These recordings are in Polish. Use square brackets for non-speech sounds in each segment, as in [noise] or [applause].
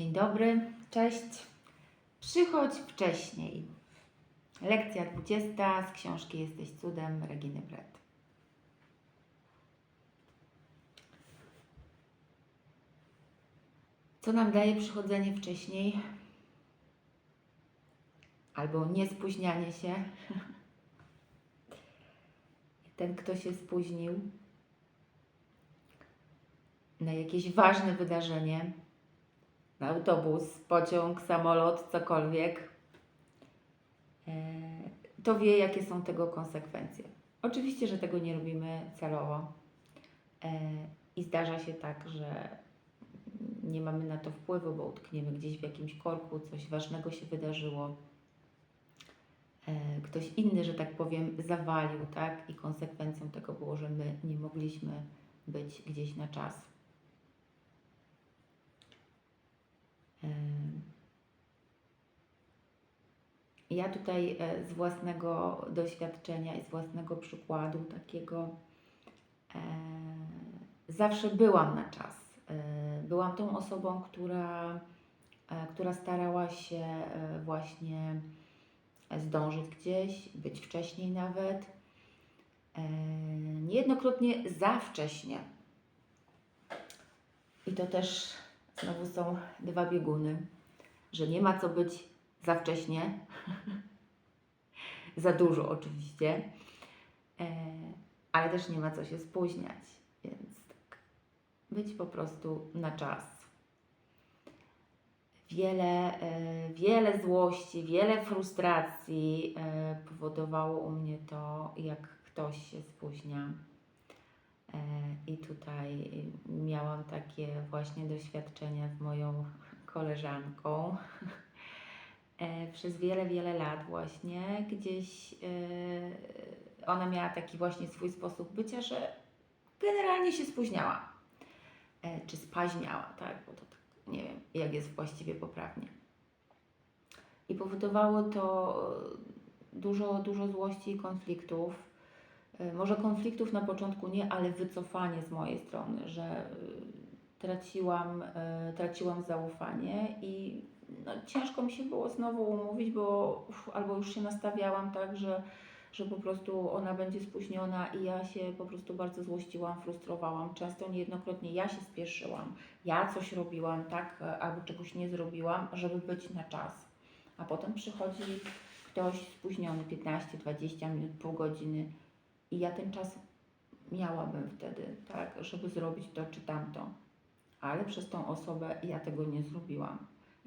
Dzień dobry, cześć. Przychodź wcześniej. Lekcja 20 z książki Jesteś cudem Reginy Brett. Co nam daje przychodzenie wcześniej? Albo niespóźnianie się. [laughs] Ten, kto się spóźnił na jakieś ważne wydarzenie, autobus, pociąg, samolot, cokolwiek, e, to wie, jakie są tego konsekwencje. Oczywiście, że tego nie robimy celowo e, i zdarza się tak, że nie mamy na to wpływu, bo utkniemy gdzieś w jakimś korku, coś ważnego się wydarzyło. E, Ktoś inny, że tak powiem, zawalił, tak? I konsekwencją tego było, że my nie mogliśmy być gdzieś na czas. Ja tutaj e, z własnego doświadczenia i z własnego przykładu takiego e, zawsze byłam na czas. E, byłam tą osobą, która, e, która starała się e, właśnie zdążyć gdzieś, być wcześniej nawet. E, niejednokrotnie za wcześnie. I to też znowu są dwa bieguny, że nie ma co być za wcześnie, [laughs] za dużo oczywiście, e, ale też nie ma co się spóźniać, więc tak, być po prostu na czas. Wiele, e, wiele złości, wiele frustracji e, powodowało u mnie to, jak ktoś się spóźnia. I tutaj miałam takie właśnie doświadczenia z moją [laughs] koleżanką. E, Przez wiele, wiele lat właśnie gdzieś e, ona miała taki właśnie swój sposób bycia, że generalnie się spóźniała. E, Czy spaźniała, tak? Bo to tak, nie wiem, jak jest właściwie poprawnie. I powodowało to dużo, dużo złości i konfliktów. Może konfliktów na początku nie, ale wycofanie z mojej strony, że traciłam, traciłam zaufanie i no, ciężko mi się było znowu umówić, bo uf, albo już się nastawiałam tak, że, że po prostu ona będzie spóźniona i ja się po prostu bardzo złościłam, frustrowałam. Często niejednokrotnie ja się spieszyłam, ja coś robiłam tak, albo czegoś nie zrobiłam, żeby być na czas. A potem przychodzi ktoś spóźniony 15, 20 minut, pół godziny i ja ten czas miałabym wtedy, tak, żeby zrobić to czy tamto. Ale przez tą osobę ja tego nie zrobiłam.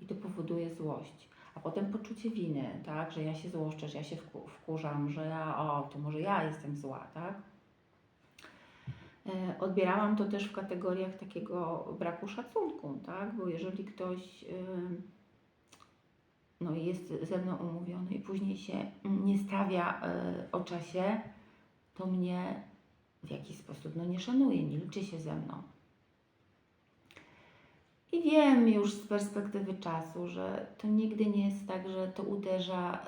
I to powoduje złość. A potem poczucie winy, tak, że ja się złoszczę, że ja się wku- wkurzam, że ja, o, to może ja jestem zła, tak. E, Odbierałam to też w kategoriach takiego braku szacunku, tak, bo jeżeli ktoś no, jest ze mną umówiony i później się nie stawia y, o czasie, to mnie w jakiś sposób no, nie szanuje, nie liczy się ze mną. I wiem już z perspektywy czasu, że to nigdy nie jest tak, że to uderza,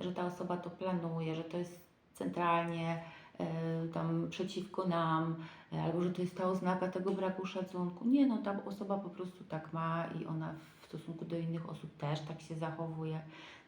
że ta osoba to planuje, że to jest centralnie y, tam przeciwko nam, y, albo że to jest ta oznaka tego braku szacunku. Nie, no ta osoba po prostu tak ma i ona w stosunku do innych osób też tak się zachowuje.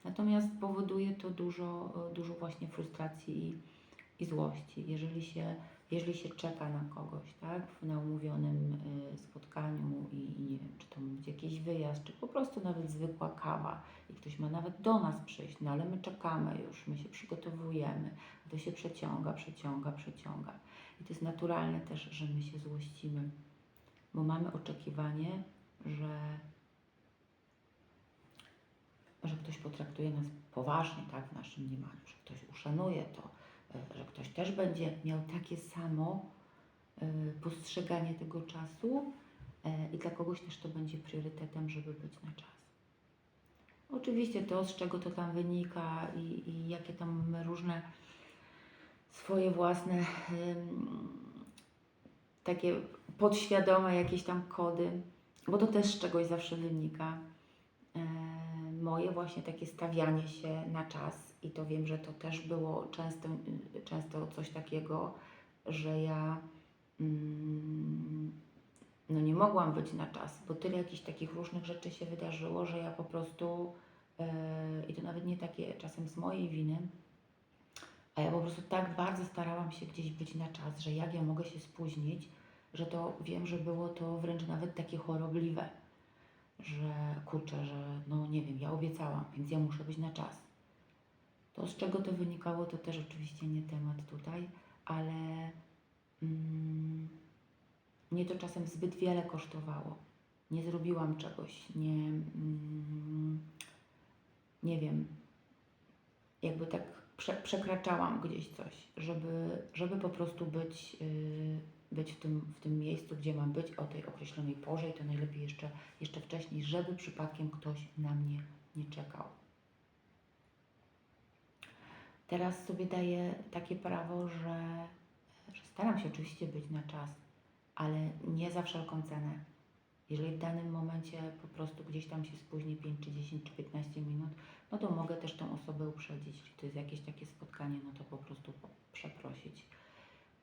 Natomiast powoduje to dużo, y, dużo właśnie frustracji i, i złości, jeżeli się, jeżeli się czeka na kogoś, tak, na umówionym y, spotkaniu i, i nie wiem, czy to być jakiś wyjazd, czy po prostu nawet zwykła kawa i ktoś ma nawet do nas przyjść, no ale my czekamy już, my się przygotowujemy, to się przeciąga, przeciąga, przeciąga. I to jest naturalne też, że my się złościmy, bo mamy oczekiwanie, że że ktoś potraktuje nas poważnie, tak, w naszym mniemaniu, że ktoś uszanuje to, że ktoś też będzie miał takie samo e, postrzeganie tego czasu e, i dla kogoś też to będzie priorytetem, żeby być na czas. Oczywiście to, z czego to tam wynika i, i jakie tam różne swoje własne takie podświadome jakieś tam kody, bo to też z czegoś zawsze wynika. E, moje właśnie takie stawianie się na czas i to wiem, że to też było często, często coś takiego, że ja mm, no nie mogłam być na czas, bo tyle jakichś takich różnych rzeczy się wydarzyło, że ja po prostu, e, i to nawet nie takie czasem z mojej winy, a ja po prostu tak bardzo starałam się gdzieś być na czas, że jak ja mogę się spóźnić, że to wiem, że było to wręcz nawet takie chorobliwe, że kurczę, że no nie wiem, ja obiecałam, więc ja muszę być na czas. To z czego to wynikało, to też oczywiście nie temat tutaj, ale mm, mnie to czasem zbyt wiele kosztowało. Nie zrobiłam czegoś, nie, mm, nie wiem, jakby tak prze, przekraczałam gdzieś coś, żeby, żeby po prostu być, yy, być w, tym, w tym miejscu, gdzie mam być o tej określonej porze i to najlepiej jeszcze, jeszcze wcześniej, żeby przypadkiem ktoś na mnie nie czekał. Teraz sobie daję takie prawo, że, że staram się oczywiście być na czas, ale nie za wszelką cenę. Jeżeli w danym momencie po prostu gdzieś tam się spóźni 5 czy 10 czy 15 minut, no to mogę też tą osobę uprzedzić. Jeśli to jest jakieś takie spotkanie, no to po prostu przeprosić.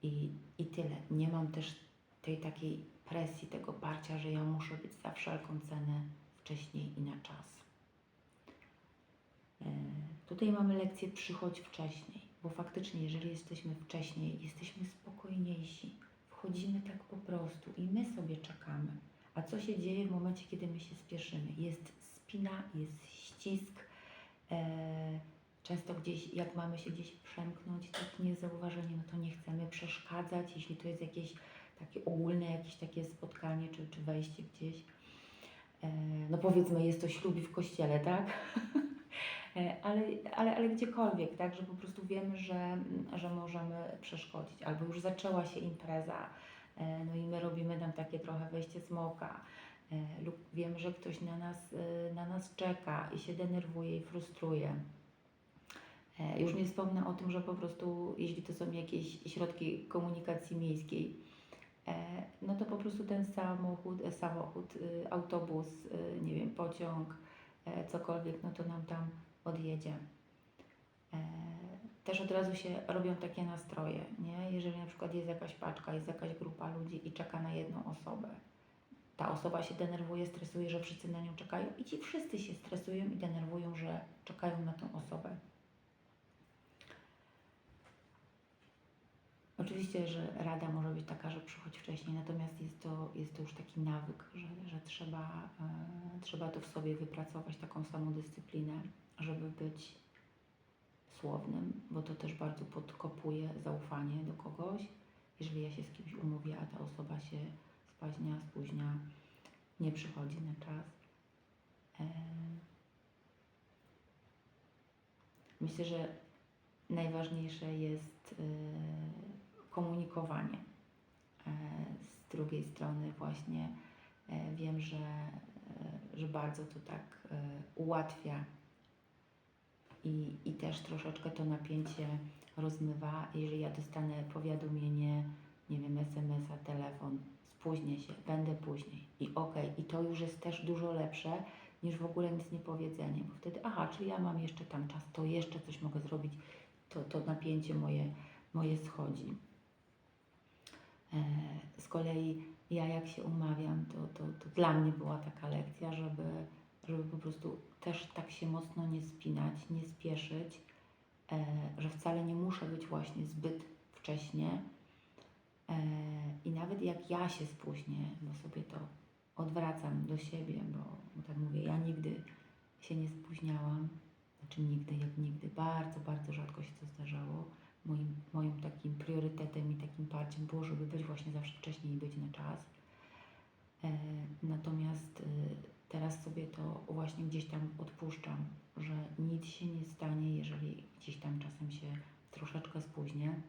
I, I tyle. Nie mam też tej takiej presji, tego parcia, że ja muszę być za wszelką cenę wcześniej i na czas. E, Tutaj mamy lekcję przychodź wcześniej, bo faktycznie, jeżeli jesteśmy wcześniej, jesteśmy spokojniejsi, wchodzimy tak po prostu i my sobie czekamy. A co się dzieje w momencie, kiedy my się spieszymy? Jest spina, jest ścisk. E, często gdzieś, jak mamy się gdzieś przemknąć, tak niezauważenie, no to nie chcemy przeszkadzać, jeśli to jest jakieś takie ogólne, jakieś takie spotkanie czy, czy wejście gdzieś. E, no powiedzmy, jest to ślub w kościele, tak? [laughs] E, ale, ale, ale gdziekolwiek, tak, że po prostu wiemy, że, że możemy przeszkodzić, albo już zaczęła się impreza, e, no i my robimy tam takie trochę wejście smoka, e, lub wiemy, że ktoś na nas, na nas czeka i się denerwuje i frustruje. E, Już nie wspomnę o tym, że po prostu, jeśli to są jakieś środki komunikacji miejskiej, e, no to po prostu ten samochód, e, samochód, y, autobus, y, nie wiem, pociąg, cokolwiek, no to nam tam odjedzie. Też od razu się robią takie nastroje, nie? Jeżeli na przykład jest jakaś paczka, jest jakaś grupa ludzi i czeka na jedną osobę. Ta osoba się denerwuje, stresuje, że wszyscy na nią czekają i ci wszyscy się stresują i denerwują, że czekają na tą osobę. Oczywiście, że rada może być taka, że przychodź wcześniej, natomiast jest to, jest to już taki nawyk, że, że trzeba, e, trzeba to w sobie wypracować, taką samodyscyplinę, żeby być słownym, bo to też bardzo podkopuje zaufanie do kogoś. Jeżeli ja się z kimś umówię, a ta osoba się spaźnia, spóźnia, nie przychodzi na czas. E, myślę, że najważniejsze jest e, komunikowanie. E, Z drugiej strony właśnie e, wiem, że, e, że bardzo to tak ułatwia i, i też troszeczkę to napięcie rozmywa. Jeżeli ja dostanę powiadomienie, nie wiem, SMS-a, telefon, spóźnię się, będę później i okej, i to już jest też dużo lepsze niż w ogóle nic nie powiedzenie, bo wtedy, aha, czyli ja mam jeszcze tam czas, to jeszcze coś mogę zrobić, to, to napięcie moje, moje schodzi. E, Z kolei ja jak się umawiam, to, to, to dla mnie była taka lekcja, żeby, żeby po prostu też tak się mocno nie spinać, nie spieszyć, e, że wcale nie muszę być właśnie zbyt wcześnie. E, I nawet jak ja się spóźnię, bo sobie to odwracam do siebie, bo, bo tak mówię, ja nigdy się nie spóźniałam, znaczy nigdy jak nigdy, bardzo, bardzo rzadko się to zdarzało. Moim, moim takim priorytetem i takim parciem było, żeby być właśnie zawsze wcześniej i być na czas. E, natomiast e, teraz sobie to właśnie gdzieś tam odpuszczam, że nic się nie stanie, jeżeli gdzieś tam czasem się troszeczkę spóźnię.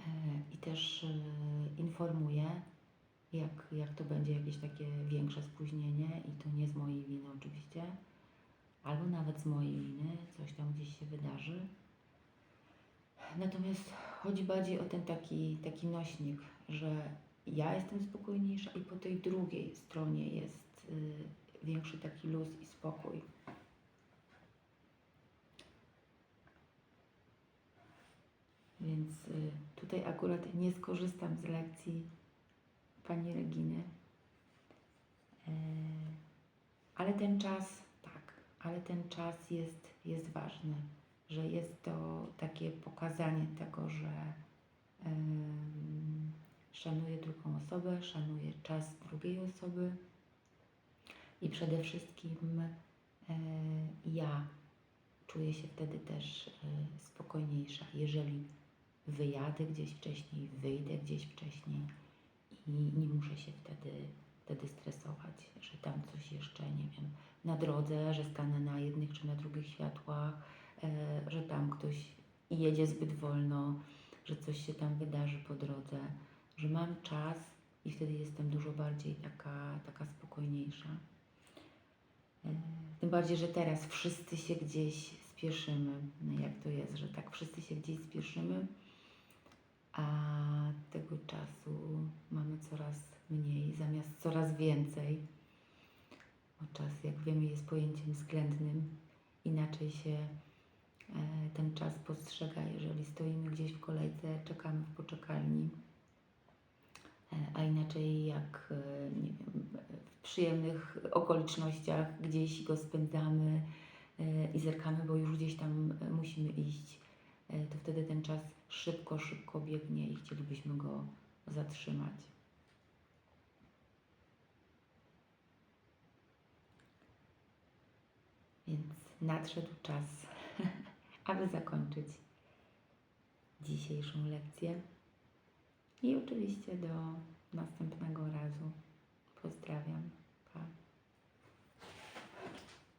E, I też informuję, jak, jak to będzie jakieś takie większe spóźnienie i to nie z mojej winy oczywiście, albo nawet z mojej winy, tam gdzieś się wydarzy. Natomiast chodzi bardziej o ten taki, taki nośnik, że ja jestem spokojniejsza i po tej drugiej stronie jest y, większy taki luz i spokój. Więc y, tutaj akurat nie skorzystam z lekcji pani Reginy. E, Ale ten czas, tak, ale ten czas jest, jest ważny, że jest to takie pokazanie tego, że em, szanuję drugą osobę, szanuję czas drugiej osoby i przede wszystkim e, ja czuję się wtedy też e, spokojniejsza, jeżeli wyjadę gdzieś wcześniej, wyjdę gdzieś wcześniej i nie muszę się wtedy, wtedy stresować, że tam coś jeszcze, nie wiem, na drodze, że stanę na jednych czy na drugich światłach, że tam ktoś jedzie zbyt wolno, że coś się tam wydarzy po drodze, że mam czas i wtedy jestem dużo bardziej taka, taka spokojniejsza. E, Tym bardziej, że teraz wszyscy się gdzieś spieszymy. No jak to jest, że tak wszyscy się gdzieś spieszymy, a tego czasu mamy coraz mniej, zamiast coraz więcej. Bo czas, jak wiemy, jest pojęciem względnym. Inaczej się e, ten czas postrzega, jeżeli stoimy gdzieś w kolejce, czekamy w poczekalni. E, A inaczej jak e, wiem, w przyjemnych okolicznościach gdzieś go spędzamy e, i zerkamy, bo już gdzieś tam e, musimy iść, e, to wtedy ten czas szybko, szybko biegnie i chcielibyśmy go zatrzymać. Więc nadszedł czas, aby zakończyć dzisiejszą lekcję. I oczywiście do następnego razu. Pozdrawiam.